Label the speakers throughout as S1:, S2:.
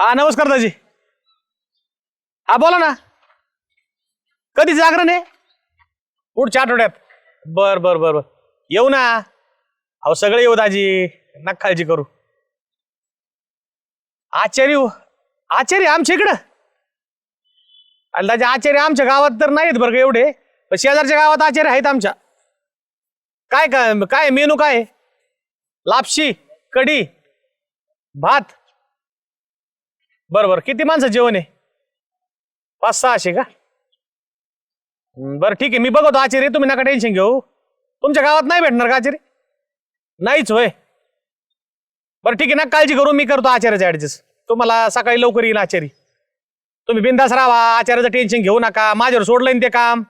S1: हा नमस्कार दाजी. हा बोला ना. कधी जागरण आहे? पुढच्या आठवड्यात. बर बर बर बर. येऊ ना. अहो सगळे येऊ दाजी. नका काळजी करू. आचार्य हो- आचार्य आमच्या इकडं. अरे दाजी आचार्य आमच्या गावात तर नाहीत बरं का एवढे. पण शेजारच्या गावात आचार्य आहेत आमच्या. काय काय काय मेनू काय? लापशी कढी भात. बरं बरं किती माणसं जेवण आहे? पाच सहाशे का? बरं ठीक आहे. मी बघतो आचार्य तुम्ही नका टेन्शन घेऊ. तुमच्या गावात नाही भेटणार का आचार्य नाहीच होय. बरं ठीक आहे. ना काळजी करू. मी करतो आचार्याचं ॲडजस्ट तुम्हाला सकाळी लवकर येईल आचार्य तुम्ही बिंदास राहा. आचार्याचं टेन्शन घेऊ नका. माझ्यावर सोडलं ना ते काम.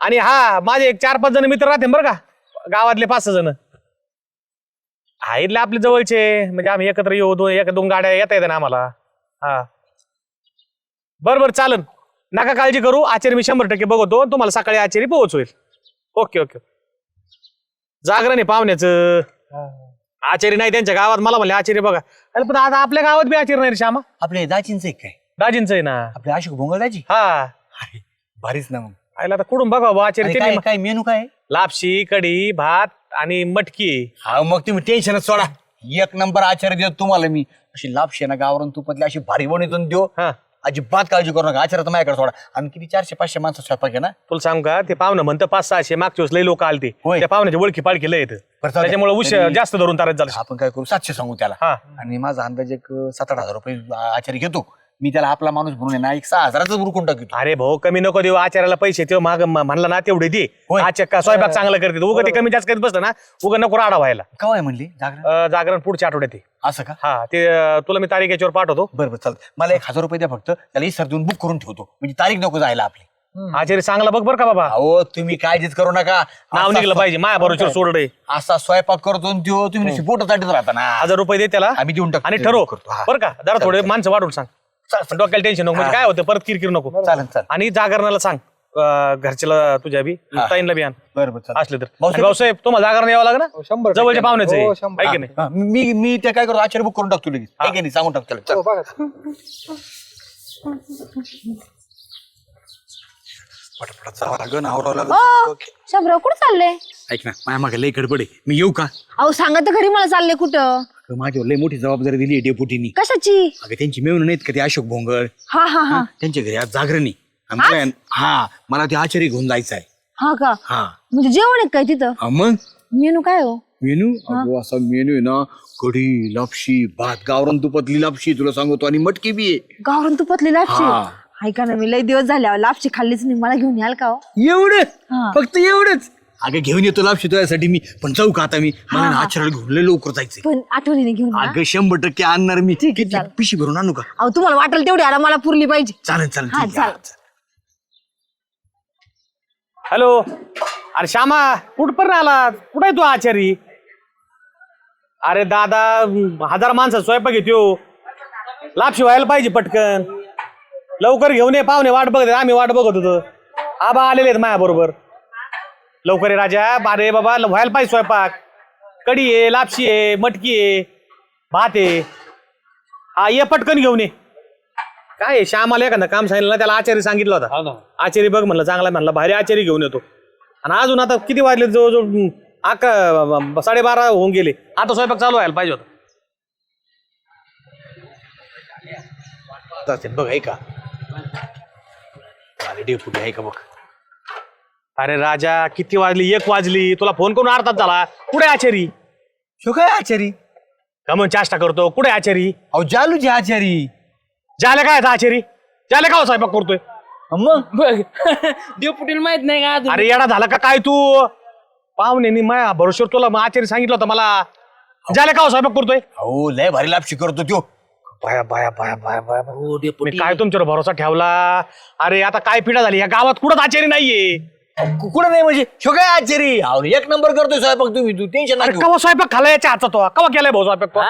S1: आणि हा माझे एक चार पाच जण मित्र राहते बरं का? गावातले पाच सहा जण. इथले आपले जवळचे. म्हणजे आम्ही एकत्र येऊ दोन एक दोन गाड्या येता येते ना आम्हाला. हा. बरं बरं चालन. नका काळजी करू. आचार्य मी शंभर टक्के बघतो. तुम्हाला सकाळी आचार्य पोहोचवेल ओके ओके. जागरण आहे पाहुण्याचं. आचार्य नाही त्यांच्या गावात. मला म्हणले आचार्य बघा. अरे पण आता आपल्या गावात बी आचार्य नाही रे श्यामा.
S2: आपले दाजींच एक काय
S1: दाजींच आहे ना.
S2: आपले अशोक भोंगळ दाजी?
S1: हा.
S2: अरे भारीच ना मग.
S1: आयला आता कुठून बघा बुवा आचार्य त्यांनी
S2: काय मेनू काय?
S1: लापशी कढी भात आणि मटकी.
S2: हा मग तुम्ही टेन्शनच सोडा. एक नंबर आचार्य देतो तुम्हाला मी. अशी लापशी ना गावरून तुपातली अशी भारी बनवून देऊ.
S1: हा.
S2: अजिबात काळजी करू नका. आचार्य तर माझ्याकडे सोडा. आणि किती चारशे पाचशे माणसं स्वयंपाक आहे ना?
S1: तुला सांग का ते पाहुणं म्हणतं पाच सहाशे मागच्या वेळेस लई लोक आलते.
S2: होय.
S1: त्या पाहुण्याची ओळखी पाळखी लय येतं.
S2: बरं, चालतंय.
S1: त्याच्यामुळे उश
S2: तरी-
S1: जास्त धरून तारत झालं.
S2: आपण काय करू? सातशे सांगू त्याला.
S1: हा.
S2: आणि माझा अंदाज एक सात आठ हजार रुपये आचार्य घेतो. मी त्याला आपला माणूस म्हणून ना एक सहा हजाराच उरकून टाकतो.
S1: अरे भाऊ कमी नको देऊ. आचार्याला पैसे ते माग म्हणला ना तेवढे दे.
S2: होय.
S1: आचार का स्वयंपाक चांगलं करते. उगा ते कमी जास्त करीत बसलं ना उगा नको राडा व्हायला.
S2: काय म्हणली? जागरण?
S1: अं, जागरण पुढच्या आठवड्यात आहे.
S2: असं का?
S1: हा ते अं, तुला मी तारीख याच्यावर पाठवतो.
S2: बरं बरं चालतं मला एक हजार रुपये द्या फक्त. त्याला इसर देऊन बुक करून ठेवतो. म्हणजे तारीख नको जायला आपली.
S1: आचार्य चांगला बघ बरं का बाबा.
S2: अहो तुम्ही काळजीच करू नका.
S1: नाव
S2: असा
S1: निघलं पाहिजे. माया बरोबर सोडडे
S2: स्व- असा स्वयंपाक करतो आणि त्यो तुम्ही बोट राहता ना.
S1: हजार रुपये दे त्याला.
S2: आम्ही देऊन टाकतो.
S1: आणि ठरव.
S2: करतो, हा.
S1: बरं का? जरा थोडे माणसं वाढवून सांग. डोक्याला टेन्शन नको म्हणजे काय होतं परत किरकिर नको
S2: चालेल चालेल
S1: आणि जागरणाला सांग अं, घरच्याला तुझ्या बी
S2: हा.
S1: ताईंला बी आण
S2: बरं बरं चालेल.
S1: असले तर
S2: भाऊसाहेब-
S1: आणि भाऊसाहेब तुम्हाला जागरण यावं लागेल ना
S3: शंभर टक्के.
S1: जवळच्या पाहुण्याचं आहे.
S3: हो, शंभर.
S1: आहे की नाही
S2: हा, मी मी ते काय करतो आचार्य बुक करून टाकतो लगेच आहे की नाही सांगून टाकतो त्याला.
S3: हो,
S2: चल.
S3: बघा.
S2: पटापट चालावं लागेल, आवरावं लागेल.
S4: ओ शंभराव कुठं चालले
S2: ऐक ना माझ्या मागे लय गडबड आहे. मी येऊ का?
S4: अहो सांगा तर घरी मला चालले कुठं?
S2: अगं, माझ्यावर लय मोठी जबाबदारी दिली आहे डेपुटीनी.
S4: कशाची?
S2: अगं त्यांची मिळून नाहीत का ते अशोक भोंगळ?
S4: हा हा हा.
S2: त्यांच्या घरी आज जागरणी आणि मला आहे ना- हा मला ते आचार्य घेऊन जायचं आहे.
S4: हा का?
S2: हा.
S4: म्हणजे जेवण आहे काय तिथं?
S2: हा, मग?
S4: मेनू काय हो?
S2: मेनू? अगो असा मेनू आहे ना कढी लापशी भात गावरण तुपातली लापशी तुला सांगतो आणि मटकी बी आहे.
S4: गावरून तुपातली लापशी. ऐका ना मी लय दिवस झाले अहो, लापशी खाल्लीच नाही. मला घेऊन याल का हो?
S2: एवढं?
S4: हा.
S2: फक्त एवढंच? अगं घेऊन येतो लापशी तुझ्यासाठी मी. पण जाऊ का आता मी? मला ना आचार्याला घेऊन लय लवकर जायचंय.
S4: पण आठवणीने घेऊन या.
S2: अगं शंभर टक्के आणणार मी.
S4: ठीक आहे,
S2: किती
S4: चालेल.
S2: पिशी भरून आणू का?
S4: अहो तुम्हाला वाटेल तेवढी आला मला पुरली पाहिजे.
S2: चालेल चालेल
S4: हा,
S2: ठीक आहे.
S4: चालेल.
S1: हॅलो. अरे श्यामा कुठपर्यंत आला कुठे आहे तू आचारी? अरे दादा हजार माणसं स्वयंपाक घेतो. लापशी व्हायला पाहिजे पटकन. लवकर घेऊन ये पाहुणे वाट बघत आहेत, आम्ही वाट बघत होतो. आबा आलेले आहेत माझ्या बरोबर लवकर ये राजा. अरे बाबा व्हायला पाहिजे स्वयंपाक. कढी आहे लापशी आहे मटकी आहे भात आहे हा ये पटकन घेऊन ये. काय आहे, श्यामाला एखादं काम सांगितलं ना त्याला आचार्य सांगितलं होता. आचार्य बघ म्हणलं चांगला म्हणलं भारी आचार्य घेऊन येतो. आणि अजून आता किती वाजले? जवळजवळ हम्म, अकरा साडेबारा होऊन गेले. आता स्वयंपाक चालू व्हायला पाहिजे होता.
S2: बघ ऐका. अरे डेपुटी आहे का बघ?
S1: अरे राजा किती वाजली? एक वाजली. तुला फोन करून अर्धात झाला. कुठे आचारी?
S2: शो काय आचारी?
S1: का मग चाष्टा करतो? कुठे आचारी?
S2: अहो जालूची आचारी.
S1: झाले काय आता आचारी? झाले का हो स्वयंपाक करतोय?
S2: मग?
S5: बघ डेपुटीला माहीत नाही का अजून?
S1: अरे येडा झाला का काय तू? पाहुणे माया भरोश्यावर तुला मग आचार्य सांगितलं होतं मला. झाले का हो स्वयंपाक करतोय?
S2: अहो लय भारी लापशी करतो त्यो.
S1: बाया बाया बाया बाया बाया बाया.
S5: हो
S1: मी
S5: डेपुटी
S1: काय तुमच्यावर भरोसा ठेवला? अरे आता काय पिढा झाली? या गावात कुठंच आचार्य नाहीये.
S2: कुठं नाही म्हणजे? शो काय आचारी अहो एक नंबर करतोय स्वयंपाक तुम्ही. तू टेन्शन
S1: अरे कवा स्वयंपाक खाला याच्या हातात तो? कवा केलाय भाऊ स्वयंपाक तो?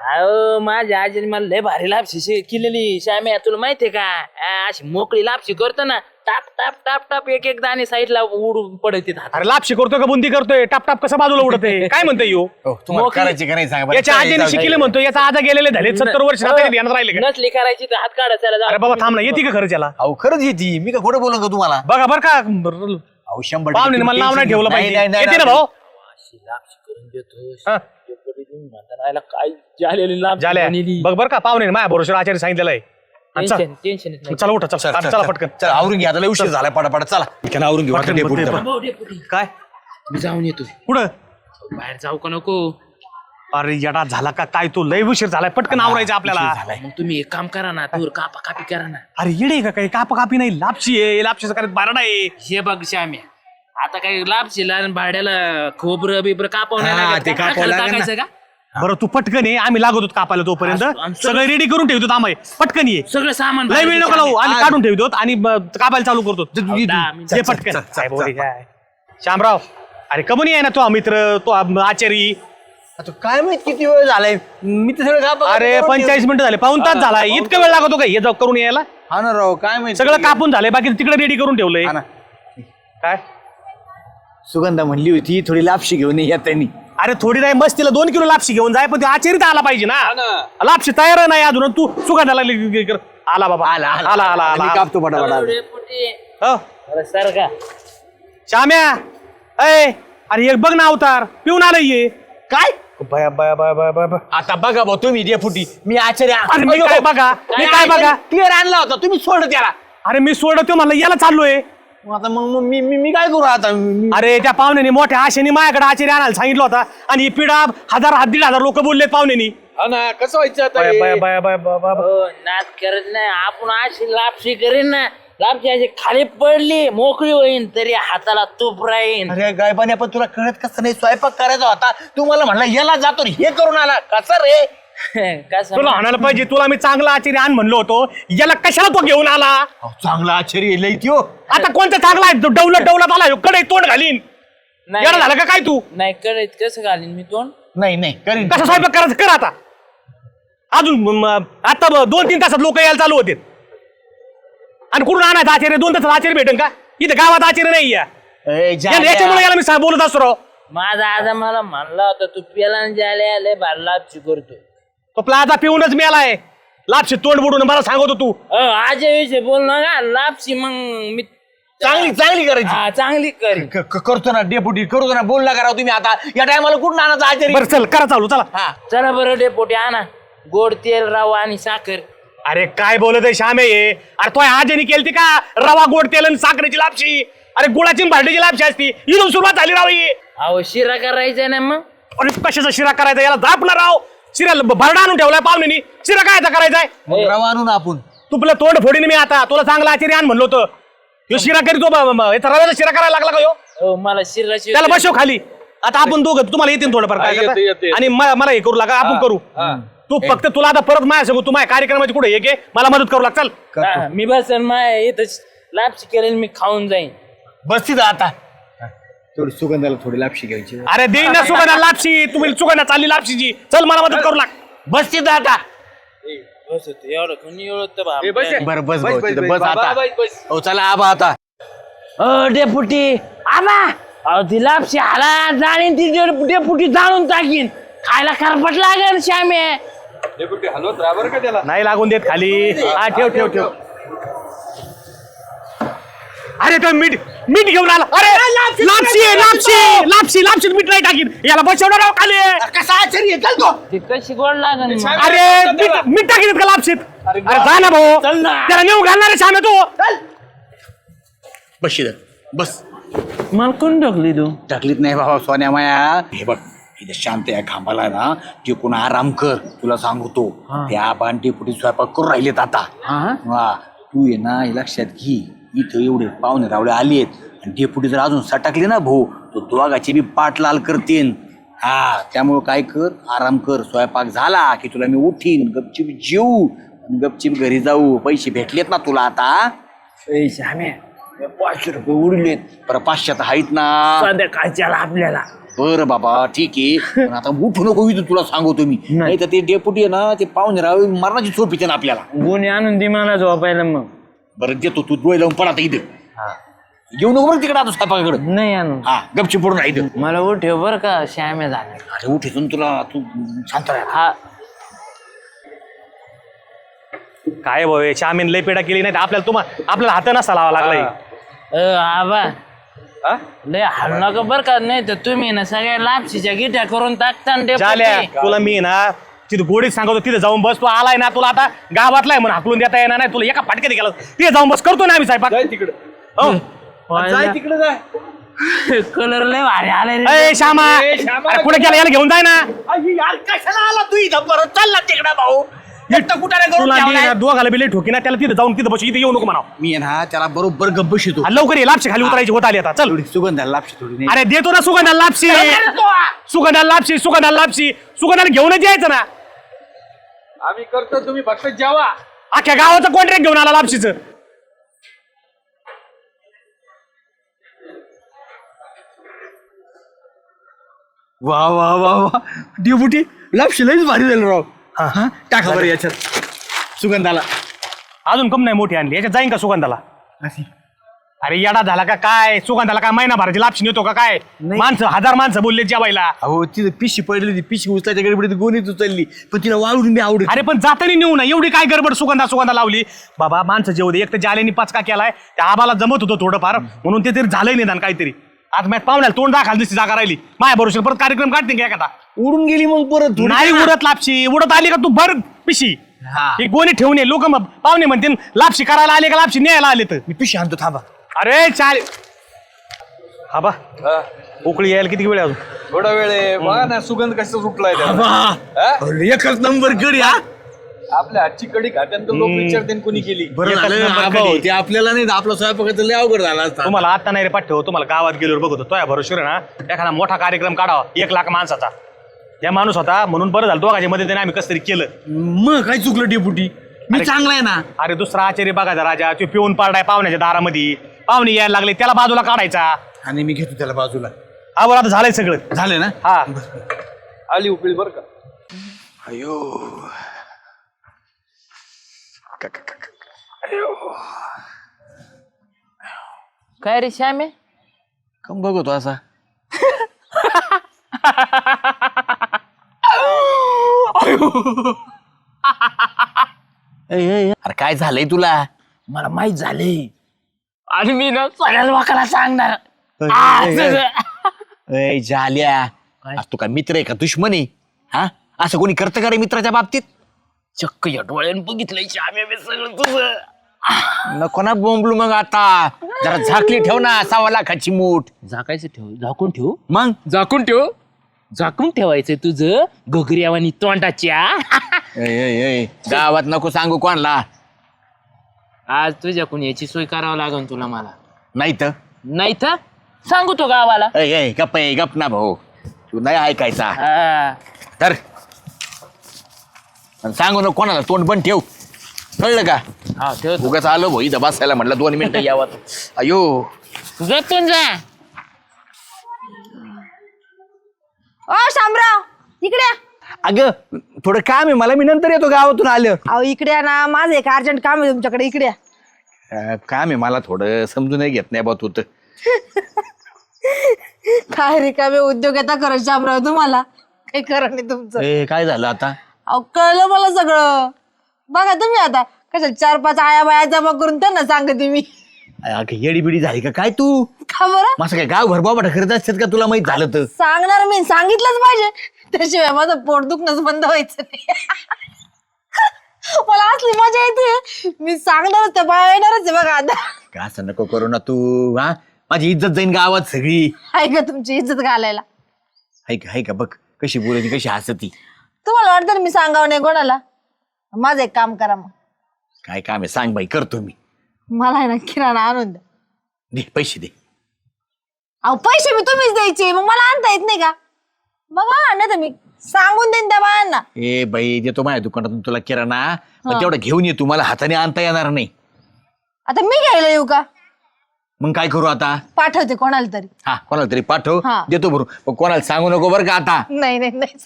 S5: अहो माझ्या आजीने मला लय भारी लापशी शे- केलेली. श्याम्या तुला माहितीये का? आ, अशी मोकळी लापशी करतो ना टाप टाप टाप टाप एक एक दाणे साईडला उडून पडत
S1: अरे लापशी करतोय का बुंदी करतोय? टाप टाप कसं बाजूला उडते? काय म्हणतोय यो?
S2: हो, तुम्हाला
S5: मोकळी-
S2: करायची का नाही सांगा बरं.
S1: याच्या आजीने शिकले. म्हणतो याचा आजा गेलेले झाले सत्तर वर्ष आता ध्यानात राहिले का?
S5: नसली करायची तर हात काढा त्याला
S1: अरे बाबा थांब ना येते का खरंच याला?
S2: अहो खरंच येते. मी का खोटं बोलू का तुम्हाला?
S1: बघा बरं का बरं.
S2: अहो शंभर
S1: पाहुणे मला नाव नाही ठेवलं
S2: नाही,
S1: पाहिजे.
S2: नाही, नाही,
S1: येते ना
S2: नाही.
S1: भाऊ?
S5: अशी लापशी करून देतो
S1: हा.
S5: शेपटी देऊन म्हणतात, "आयला काय झालेली लापशी
S1: झाल्या.
S5: बनलेली."
S1: बघ बरं का पाहुणे माझ्या भरोश्यावर आचार्य सांगितलेलं आहे. आणि चल.
S5: टेन्शन टेन्शन येत नाही.
S1: चला उठा चल
S2: चल, चल.
S1: पटकन.
S2: चल आवरून घ्या आता लय उशीर झाला पटापट चला. आवरून घेऊ. आता
S1: पटकन,
S2: डेपुटी
S1: पटकन.
S2: जवळ.
S5: भाऊ, डेपुटी,
S1: काय?
S5: मी जाऊन येतो
S1: पुढं
S5: बाहेर जाऊ का नको?
S1: अरे येडा झाला का काय तो? लय उशीर झालाय. पटकन आवरायचं आपल्याला.
S5: मग तुम्ही एक काम करा ना दूर कापा कापी करा ना.
S1: अरे येडे का काही? काप कापी नाही लापशी आहे. लापशीचं करायचं बारडा आहे?
S5: हे बघ श्याम्या. आता काही लापशीला आणि भाड्याला खोबरं बिबर कापावं नाही
S2: हा,
S5: लागत
S2: ते
S5: का?
S2: कापावं
S5: हाताला
S2: लागेल ना.
S5: टाकायचं का?
S1: बरं तू पटकन ये. आम्ही लागत होतो कापायला तोपर्यंत. सगळं रेडी करून ठेवतो आम्ही. पटकन ये.
S5: सगळं सामान
S1: लय वेळ नको लावू. आम्ही काढून ठेवतो आणि कापायला चालू करतो.
S5: दहा मिनिटं.
S1: ये पटकन. काय काय श्यामराव अरे कमून आहे ना तो हा मित्र तो हा आचारी.
S2: आता काय माहीत किती वेळ झालाय? मी तर सगळं कापा-
S1: अरे पंचेचाळीस मिनिटं झाले. पाऊन तास झाला. इतका वेळ लागतो का? हे जाऊ करून यायला.
S2: हा ना राव काय माहीत
S1: सगळं कापून झालंय. बाकी तिकडे रेडी करून ठेवलंय.
S2: हा ना.
S1: काय?
S2: सुगंधा म्हणली होती थोडी लापशी घेऊन ये त्यांनी.
S1: अरे थोडी नाही मस्त तिला दोन किलो लापशी घेऊन जाय पण ते आचरीत आला पाहिजे ना. लापशी तयार नाही अजून आणि तू गे- गे- आला बाबा.
S2: आला आला.
S1: आला आला
S2: मी
S1: आला
S2: कापतो पटापट.
S5: डेपुटी,
S1: हो.
S5: अरे सर का?
S1: श्याम्या अय अरे एक बघ ना अवतार पिऊन आलंय ये.
S2: काय?
S1: बया बया बया बया बया बया.
S2: आता बघा भाऊ तुम्ही डेपुटी मी आचार्य
S1: अरे मी काय बघा? मी काय बघा?
S2: क्लिअर आणला होता तुम्ही सोड त्याला.
S1: अरे मी सोडतो मला याला चाललोय.
S2: मग आता मग मग मी मी मी काय करू आता? मी-
S1: अरे त्या पाहुण्याने मोठ्या आशेने माझ्याकडे आचार्य आणायला सांगितलं होता. आणि ही पिढा हजार हात दीड हजार लोक बोलले पाहुण्यानी.
S3: हा ना कसं व्हायचं आता हे?
S1: बया बया बया बया बया.
S5: हो नाच करत नाही. आपण अशी लापशी करीन ना लापशी अशी खाली पडली मोकळी होईन तरी हाताला तूप राहीन.
S2: अरे गायबाने पण तुला कळत कसं नाही? स्वयंपाक करायचा होता. तू मला म्हणला याला जातो रे, हे करून आला. कसं रे?
S5: कसं
S1: तुला आणायला पाहिजे तुला मी चांगला आचार्य आण म्हणलो होतो. याला कशाला तो घेऊन आला?
S2: अहो, चांगला आश्चर्य लय त्यो.
S1: आता कोणता चांगला आहे? डवलत डवलत आला कडे तोंड घालीन.
S5: नाही
S1: याला झालं का काय तू?
S5: नाही कळत कसं घालीन मी तोंड?
S2: नाही नाही करीन.
S1: कसा स्वयंपाक करायचं? कर आता. अजून म- म- आता ब- दोन तीन तासात लोक यायला चालू होते आणि कुठून आणायचं आचार्य? दोन तासात आचार्य भेटेन का? इथं गावात आचार्य नाही या
S2: ए, जाल्या.
S1: याच्यामुळे याला मी सा- बोलत असतो राव.
S5: माझा आजा मला म्हणला होता तू पेला जाले आले भार लापशी करतो
S1: तो प्लाझा पिऊनच मिळालाय लापशी तोंड बुडून मला सांगतो तू.
S5: आज विषय बोल नका लापशी मग मी
S2: चांगली चांगली करायची.
S5: हा, चांगली करीन
S2: क- क- करतो ना डेपुटी करतो ना. बोलला करा तुम्ही आता. या टायमाला कुठून आणायचं आचार्य
S1: बरं चल करा चालू चला.
S2: हा.
S5: चला बरं डेपोटी आणा. गोड तेल रवा आणि साखर.
S1: अरे काय बोलत आहे श्यामे हे? अरे तो आजनी केलती का? रवा गोड तेल आणि साखरेची लापशी. अरे गुळाची आणि भांडीची लापशी असती. इथून सुरुवात झाली राव ही.
S5: अहो शिरा करायचा ना मग?
S1: अरे कशाचा शिरा करायचा? याला दापला राव. शिरा भरडा आणून ठेवलाय पाहुण्यानी. शिरा काय करायचाय?
S2: मग रवा आणू ना आपण.
S1: तुला तोंड फोडीन मी आता. तुला चांगला आचार्य आण म्हणलो होतं. ह्यो शिरा करीतो ब- ब- याचा रव्याचा शिरा करायला लागला का ह्यो
S5: हो मला शिराची
S1: त्याला बसव खाली. आता आपण दोघं तुम्हाला येतील थोडंफार काय
S3: हा, येतं,
S1: करता?
S3: येतं, येतं.
S1: आणि म- मला हे करू लागा आपण करू. तू फक्त तुला आता परत माझ्या सांगू तू माझ्या कार्यक्रमाची कुठे हे घे मला मदत करू लाग चल.
S5: हा, मी बसन माय इथं लापशी करेन मी खाऊन जाईन.
S2: बसती जा आता. थोडी सुगंधाला थोडी लापशी घ्यायची.
S1: अरे देईन ना सुगंधा लापशी. तुम्ही सुगंधा चालली लापशीची. चल मला मदत करू लाग.
S2: आता.
S5: बस एवढं कोणी
S3: बस
S5: बाप
S2: बरं बस
S3: बस,
S2: भाऊ, तिथं आता. हो चला आबा आता.
S5: अ डेपुटी. आबा. अहो ती लापशी आला जाणीन ती डे- डेपुटी जाणून टाकीन. खायला करपट लागेल श्यामे.
S3: डेपुटी हलवत राहा बरं का त्याला?
S1: नाही लागून देत खाली. हा ठेव ठेव. ठेव. अरे तो मीठ मीठ घेऊन आला. अरे लापशी आहे, लापशी. लापशी लापशी मीठ नाही टाकीन याला बसवणार राव खाली.
S2: कसा आश्चर्य चल तो.
S5: ती कशी गोड लागेल मग?
S1: अरे मीठ मीठ टाकीन का लापशीत? अरे जा ना भाऊ.
S5: चल ना.
S1: त्याला नेऊ घालणार आहे श्यामे तू.
S2: बस इथं. बस.
S5: मला कोण ढकली तू?
S2: टाकलीत नाही बाबा सोन्या माया. हे बघ इथे शांत या खांबाला ना जे कोण आराम कर तुला सांगतो. त्या आपण डेपुटी स्वयंपाक करून राहिलेत आता.
S5: हा?
S2: वा तू ये ना हे लक्षात घे. इथं एवढे पाहुणे रावळे आले आहेत आणि डेपुटी जर अजून सटकले ना भाऊ तो दोघाची बी पाठ लाल करतीन. हा त्यामुळं काय कर? आराम कर. स्वयंपाक झाला की तुला मी उठीन. गपचिप जेऊ गपचिप घरी जाऊ. पैसे भेटलेत ना तुला आता?
S5: ए श्यामे
S2: पाचशे रुपये उडलेत. बरं पाचशे तर आहेत ना.
S5: संध्याकाळच्याला आपल्याला.
S2: बरं बाबा ठीक आहे. पण आता उठू नको इथून तुला सांगतो मी. नाही. तर ते डेपुटी आहे ना ते पाहुणे राव मरणाची येते ना आपल्याला.
S5: गुन्हे आणून दे मला झोपायला मग.
S2: बरं देतो तू डोळे लावून पडा आता इथं. येऊ नको बरं तिकडे आता स्वयंपाकाकडे.
S5: नाही आणून
S2: हा गपची पडून राहिलं
S5: मला उठेव बर का श्याम्या झाला.
S2: अरे उठ इथून तुला तू शांत राहा.
S5: हा.
S1: काय भाऊ श्यामीन लय पेडा केली नाही तर आपल्याला तुम्हाला आपल्याला हात नसता लावा लागलाय.
S5: अ, आबा. लय हाल नका बर का नाही तर तुम्ही ना सगळ्या लापशीच्या गिट्या करून टाकता ना
S1: झाल्या. तुला मी ना तिथं गोडीत सांगतो तिथे जाऊन बस तू आलाय ना तुला आता गावातला आहे म्हणून हाकलून देता येणार नाही तुला एका फाटक्यात गेला. तिथे जाऊन बस करतो ना आम्ही स्वयंपाक.
S3: जाय तिकडे.
S1: हो.
S3: जाय तिकडे जाय.
S5: कलर लय भारी आलाय रे.
S1: ए श्यामा.
S3: ए, श्यामा.
S1: अरे कुठे गेला? याला घेऊन जाय ना.
S2: यार कशाला आला तू इथं? परत चालला तिकडे भाऊ. एकटं कुठाने करून
S1: तुला
S2: ठेवलाय?
S1: मी दोघाला बिले ठोकी ना त्याला तिथे जाऊन तिथं बस इथे येऊ नको म्हणा
S2: मी आहे ना त्याला बरोबर गप्प शितो
S1: लवकर ये लापशी खाली उतरायची होत आली आता. चल.
S2: थोडी सुगंधाला लापशी थोडी नाही.
S1: अरे देतो ना सुगंधाला लापशी. सुगंधाला लापशी सुगंधाला लापशी. सुगंधाला घेऊनच यायचं ना.
S3: आम्ही करतो तुम्ही फक्त जेवा.
S1: अख्ख्या गावाचं कॉन्ट्रॅक्ट घेऊन आला लापशीचं.
S2: वा वा वा वा. डेपुटी लापशी लईच भारी झालं राव. हा हा. टाका बरं याच्यात. सुगंधाला.
S1: अजून कम नाही मोठी आणली. याच्यात जाईन का सुगंधाला? अरे येडा झाला का काय? सुगंधाला काय महिना भराची लापशी नेतो का काय? माणसं हजार माणसं बोलले जेवायला.
S2: अहो तिथं पिशी पडली ती पिशी उचलायच्या गडबडीत गोणीत उचलली. पण तिला वाळून मी आवडत
S1: अरे पण जातानी नेऊ ना. एवढी काय गडबड सुगंधा सुगंधा लावली? बाबा माणसं जेवू दे. एक तर जालेनी पाचका केलाय. त्या आबाला जमत होतं थोडंफार. म्हणून ते तरी झालंय निदान काहीतरी. आज मॅच पाहुण्याला तोंड दाखल दिसती जागा राहिली. माझ्या बरोबर परत कार्यक्रम काढते का एखादा?
S2: उडून गेली मग परत.
S1: नाही उडत लापशी. उडत आली का तू? भर पिशी.
S2: हा.
S1: ही गोणी ठेवून ये. लोक पाहुणे म्हणते लापशी करायला आले का लापशी न्यायला आले तर
S2: मी पिशी आणतो थांबा.
S1: अरे चाल. हा बा.
S3: हा.
S1: उकळी यायला किती वेळ आहे अजून?
S3: थोडा वेळ आहे. बघा ना सुगंध कसा सुटलाय त्याला. हा?
S2: एकच नंबर करी हा.
S3: आपल्या हातची कडी खात्यानंतर लोक विचारते कुणी केली.
S2: बरं
S1: एकच
S2: झालं.
S1: नंबर
S2: आबा
S1: कधी.
S2: होते. आपल्याला नाही आपला स्वयंपाकाचं लय अवघड झाला असता.
S1: तुम्हाला आता नाही रे पाठव तुम्हाला गावात गेल्यावर बघतो. तो भरोश्वर ना एखादा मोठा कार्यक्रम काढावा. एक लाख माणसाचा. या माणूस होता म्हणून बरं झालं. दोघांच्या मध्ये त्याने आम्ही कसं तरी केलं.
S2: मग काय चुकलं डेपुटी? मी
S1: अरे-
S2: चांगला आहे ना.
S1: अरे दुसरा आचार्य बघायचा राजा तो पिऊन पारडाय पाहुण्याच्या दारामध्ये. पाहुणे यायला लागले त्याला बाजूला काढायचा.
S2: आणि मी घेतो त्याला बाजूला.
S1: आवर आता झालंय सगळं.
S2: झालं ना?
S1: हा.
S3: आली उकळी बरं का?
S2: अयो.
S5: काय रे श्यामे?
S2: कम बघतो असा. ए, ए, ए, अरे काय झालंय तुला?
S5: मला माहीत झाले आणि मी ना सगळ्या लोकांना सांगणार.
S2: ए झाल्या. आज तू काय मित्र आहे का? दुश्मन आहे? हा? असं कोणी करतं का रे मित्राच्या बाबतीत?
S5: चक्क या डोळ्यानं बघितलंय श्यामे मी सगळं तुझं.
S2: नको ना बोंबलू मग आता. जरा झाकली ठेव ना सव्वा लाखाची मूठ.
S5: झाकायचं ठेव. झाकून ठेव?
S2: मग?
S5: झाकून ठेव? झाकून ठेवायचं तुझं घोगऱ्यावानी तोंडाच्या.
S2: ए, ए, ए, गावात नको सांगू कोणला.
S5: आज तुझ्याकडून याची सोय करावं लागेल तुला मला.
S2: नाही तर?
S5: नाही तर? सांगू तो गावाला.
S2: ए, ए, गप आहे गप ना भाऊ. तू नाही ऐकायचा.
S5: हा.
S2: तर आणि सांगू ना कोणाला तोंड पण ठेव. कळलं का?
S5: हा ठेव
S2: उगाच आलो भाऊ इथं बसायला म्हटलं दोन मिनिटं यावं. अयो.
S5: जपून जा.
S4: ओ शामराव इकडे या.
S2: अगं थोडं काम आहे मला मी नंतर येतो गावातून आलं.
S4: अहो इकडे या ना. माझं एक अर्जंट काम आहे तुमच्याकडे इकडे या.
S2: अं, काम आहे मला थोडं समजूनही घेत नाही बा तू तर.
S4: काय रिकामे उद्योग येता करत शामराव तुम्हाला? काही खरं नाही तुमचं?
S2: ए, काय झालं आता?
S4: अहो कळलं मला सगळं. बघा तुम्ही आता कशा चार पाच आया बाया जमा करून त्यांना सांगते मी.
S2: अगं येडी बिडी झाली का? काय तू?
S4: का बरं?
S2: माझं काय गाव घर बाबा करत असतात का तुला माहीत झालं तर?
S4: सांगणार मी सांगितलंच पाहिजे. त्याशिवाय माझं पोट दुखणंच बंद व्हायचं नाही. मला असली मजा येते. मी सांगणारच त्या बाया येणारच आहे बघा आता.
S2: का असं नको करू ना तू हा? माझी इज्जत जाईन गावात सगळी.
S4: आहे का तुमची इज्जत घालायला.
S2: हाय का हाय का बघ कशी बोलायची कशी हसती.
S4: तुम्हाला वाटतं ना मी सांगावं नाही कोणाला? माझं एक काम करा मग.
S2: काय काम आहे? सांग बाई करतो मी.
S4: मला आहे ना किराणा आणून द्या.
S2: दे पैसे दे.
S4: अहो पैसे मी तुम्हीच द्यायचे. मग मला आणता येत नाही का? बघा नाही तर मी सांगून देईन त्या बायांना
S2: ए बाई देतो माझ्या दुकानातून तुला किराणा. पण तेवढं घेऊन ये तू मला हाताने आणता येणार नाही.
S4: आता मी घ्यायला येऊ का?
S2: मग काय करू आता?
S4: पाठवते कोणाला तरी.
S2: हा कोणाला तरी पाठव.
S4: हा.
S2: देतो भरू पण कोणाला सांगू नको बरं का आता.
S4: नाही नाही नाही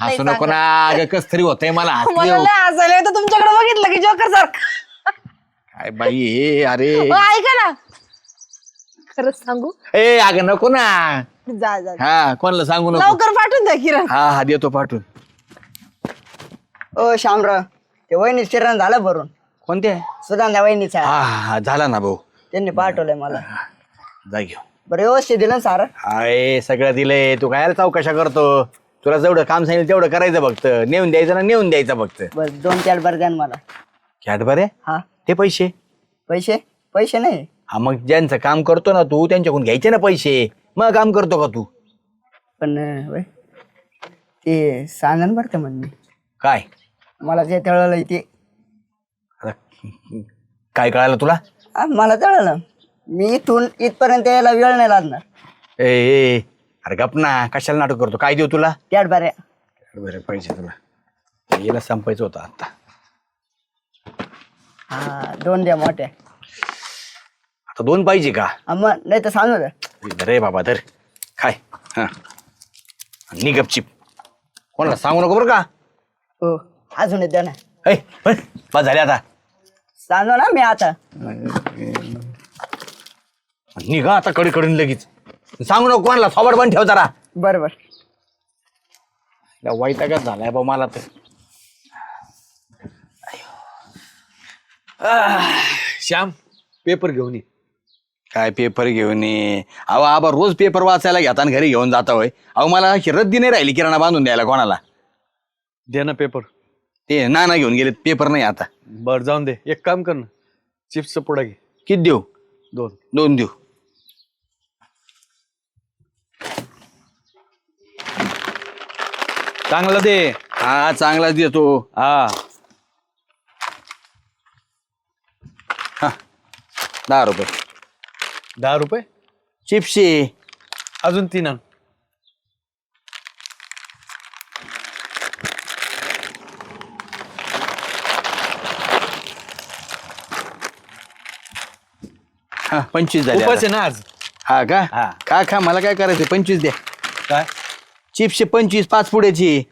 S2: हसू नको ना अगं कस तरी होतंय मला हसू
S4: मला. लय हसायला येतं. तुमच्याकडे बघितलं की जोकर सारखं.
S2: काय बाई हे अरे.
S4: ऐका ना. खरंच सांगू?
S2: ए अगं नको ना.
S4: जा जा
S2: हा कोणाला सांगू नको.
S4: लवकर पाठवून द्या किरण.
S2: हा हा देतो पाठवून.
S6: ओ शामराव ते वहिनी किरण झालं भरून.
S2: कोणते?
S6: सुधांदा वहिनीचा.
S2: हा हा झाला ना भाऊ.
S6: त्यांनी पाठवलंय मला.
S2: जा घेऊ
S6: बरं व्यवस्थित दिलं ना सारं.
S2: अरे सगळं दिलंय. तू काय चौकशा करतो? तुला जेवढं काम सांगितलं तेवढं करायचं फक्त. नेऊन द्यायचं ना नेऊन द्यायचं फक्त.
S6: बस दोन चार बरं द्या ना मला.
S2: घ्यात बरे?
S6: हा.
S2: ते पैसे?
S6: पैसे? पैसे नाही.
S2: हा मग ज्यांचं काम करतो ना तू त्यांच्याकडून घ्यायचे ना पैसे. मग काम करतो का तू?
S6: पण अं, वय, ते सांगन बरं का म्हणणे
S2: काय?
S6: मला जे तळलं ते.
S2: आता काय कळालं तुला?
S6: मला तळलं मी इथून इथपर्यंत यायला वेळ नाही लागणार.
S2: ए ए अरे गप ना कशाला नाटक करतो? काय देऊ तुला?
S6: त्यात बऱ्या.
S2: बरं पैसे तुला. याला संपायचं होतं आता.
S6: हा दोन द्या मोठ्या.
S2: आता दोन पाहिजे का?
S6: मग नाही तर सांगू
S2: रे बाबा धर. काय हा. नि गपचिप. कोणाला सांगू नको बरं का?
S6: हो अजून द्या ना.
S2: ऐ बस झाले आता.
S6: सांगू ना मी आता.
S2: निघा आता कडे कडून लगेच. सांगू नको कोणाला सोबत पण ठेव जरा.
S6: बरं बरं
S2: वाईटागत झालाय बा मला तर.
S3: श्याम पेपर घेऊन ये.
S2: काय पेपर घेऊन ये? अहो आबा रोज पेपर वाचायला घेता आणि घरी घेऊन जाता होय. अहो मला अशी रद्दी नाही राहिली किराणा बांधून द्यायला कोणाला.
S3: दे ना पेपर.
S2: ते नाना घेऊन गेले पेपर नाही आता.
S3: बर जाऊन दे. एक काम कर ना. चिप्सचा पुडा घे.
S2: किती देऊ?
S3: दोन.
S2: दोन देऊ.
S3: चांगला दे.
S2: हा चांगलाच देतो.
S3: हा.
S2: हा. दहा रुपये.
S3: दहा रुपये?
S2: चिप्सचे.
S3: अजून तीन आण.
S2: हा पंचवीस झाले
S3: उपास
S2: आता.
S3: आहे ना आज?
S2: हा का?
S3: हा.
S2: का खा मला काय करायचं पंचवीस द्या.
S3: काय?
S2: चिप्सचे पंचवीस पाच पुड्याची.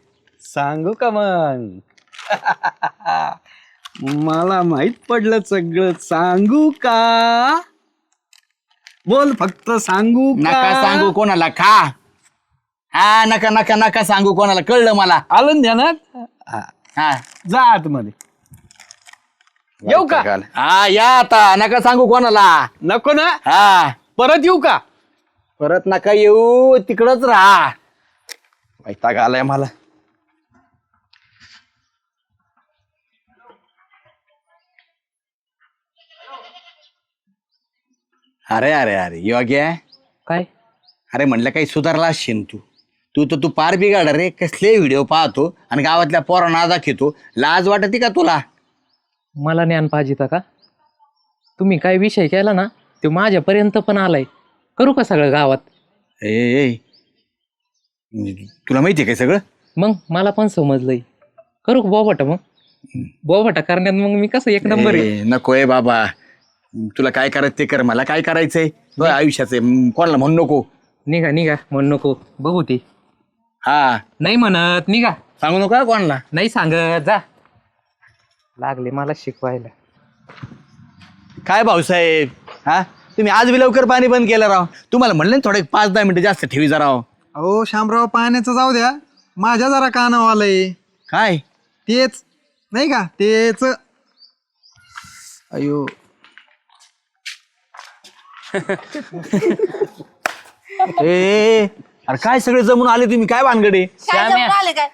S3: सांगू का मग? मला माहीत पडलं सगळं. सांगू का? बोल फक्त सांगू का?
S2: नका सांगू कोणाला खा. हा नका नका नका सांगू कोणाला कळलं मला.
S3: आलं ना. ध्यानात हा.
S2: हा.
S3: जा आतमध्ये. येऊ का?
S2: हा या आता. नका सांगू कोणाला.
S3: नको ना.
S2: हा.
S3: परत येऊ का?
S2: परत नका येऊ तिकडच राहा. वैताग आलाय मला. अरे अरे अरे योग्य
S5: काय?
S2: अरे म्हणलं काही सुधारला असशील तू. तू तर तू पार बिघाड रे. कसले व्हिडिओ पाहतो आणि गावातल्या पोरांना दाखवतो लाज वाटते का तुला?
S7: मला ज्ञान पाहिजे का? तुम्ही काय विषय केला ना तो माझ्यापर्यंत पण आलाय. करू का सगळं गावात?
S2: ए ए. म्हणजे तुला माहिती आहे काय सगळं?
S7: मग मला पण समजलंय. करू का बोबाटा मग? बोबाटा करण्यात मग मी कसं एक नंबर आहे?
S2: ए, नकोय बाबा. तुला काय करायचं ते कर मला काय करायचंय? तुझ्या आयुष्याचं कोणाला म्हणू नको.
S7: निघा निघा म्हण नको. बघू ते.
S2: हा.
S7: नाही म्हणत निघा.
S2: सांगू नको कोणाला?
S7: नाही सांगत जा. लागले मला शिकवायला.
S2: काय भाऊसाहेब? हा? तुम्ही आज बी लवकर पाणी बंद केलं राव. तुम्हाला म्हणलं ना थोडं पाच दहा मिनिटं जास्त ठेवी जा राव.
S8: अहो शामराव पाण्याचं जाऊ द्या. माझ्या जरा कानावर आलंय.
S2: काय?
S8: तेच. नाही का? तेच.
S2: अयो ए, अरे काय सगळे जमून आले तुम्ही? काय भानगडे?
S4: काय जमून आले काय?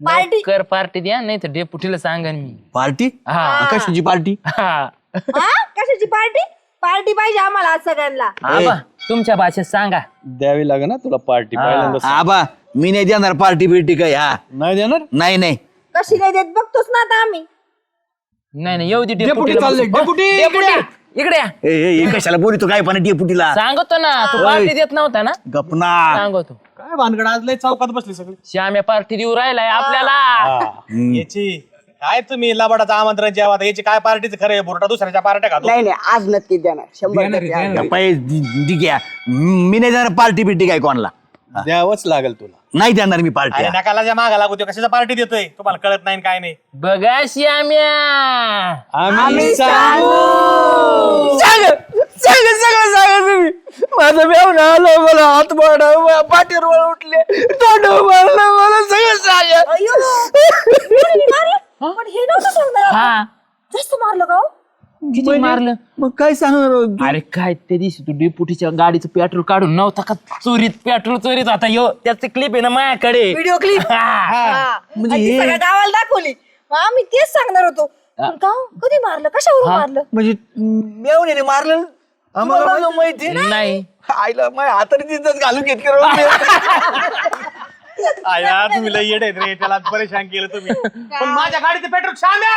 S4: पार्टी?
S5: कर पार्टी द्या नाही तर डेपुटीला सांगन मी.
S2: पार्टी?
S5: हा.
S2: कशाची पार्टी?
S5: हा.
S4: हा? कशाची पार्टी? पार्टी पाहिजे आम्हाला आज सगळ्यांना.
S5: आबा तुमच्या भाषेत सांगा.
S3: द्यावी लागेल ना तुला पार्टी पहिल्यांदा
S2: आबा मी नाही देणार पार्टी बिर्टी काय हा.
S3: नाही देणार?
S2: नाही नाही.
S4: कशी नाही देत? बघतोच ना आता आम्ही.
S5: नाही नाही येऊ दे
S3: डेपुटी
S5: डेपुटीला बसू.
S3: Deputy
S5: deputy! इकडे या.
S2: ए, ए, ए, कशाला बोलतो? काय पण डेपुटीला
S5: सांगतो ना तू पार्टी देत नव्हता ना?
S2: गपना
S5: सांगतो.
S1: काय भानगड आज लय चौकात बसली सगळी.
S5: श्याम्या पार्टी देऊ राहिलाय आपल्याला.
S1: याची काय तुम्ही लबाडाचं आमंत्रण जेवा याची काय पार्टीचं खरं आहे? बुरटा दुसऱ्याच्या पार्ट्या खातो.
S6: नाही नाही आज नक्की देणार. शंभर टक्के आज.
S2: गप्पाय दिग्या मी नाही जाणार पार्टी बिर्टी काय कोणाला?
S3: द्यावंच लागेल तुला.
S2: नाही देणार मी
S1: अरे
S2: पार्टी
S1: नकाला ज्या मागा लागू कशाचा पार्टी देतोय? तुम्हाला कळत नाही काय नाही.
S5: बघा श्याम्या.
S3: आम्ही सांगू.
S6: सांग. सांग सगळं सांगा तुम्ही. माझं बेवण आलं मला हात मारला पाठीवर मला उठले. तोंड मारलं मला सगळं सांगा.
S4: मारलं? पण हे नव्हतं सांगणार.
S5: हा.
S4: जास्त मारलं का हो?
S5: किती मारलं?
S2: मग काय सांगणार? हो?
S5: अरे काय त्या दिवशी तू डेपुटीच्या गाडीचं पेट्रोल काढून नव्हता का? चोरीत पेट्रोल चोरीत आता यो त्याचे क्लिप आहे ना माझ्याकडे.
S4: व्हिडिओ क्लिप
S2: म्हणजे
S4: सगळ्या गावाला दाखवली. मग आम्ही तेच सांगणार होतो. पण का हो? कधी मारलं? कशावरून मारलं?
S6: म्हणजे मेवण्याने मारलं? आम्हाला माहिती
S5: नाही.
S6: आईला माझ्या हाताने तिथंच घालून घेत
S1: आया तुम्ही लय येडे रे. त्याला परेशान केलं तुम्ही. पण माझ्या गाडीचं पेट्रोल श्याम्या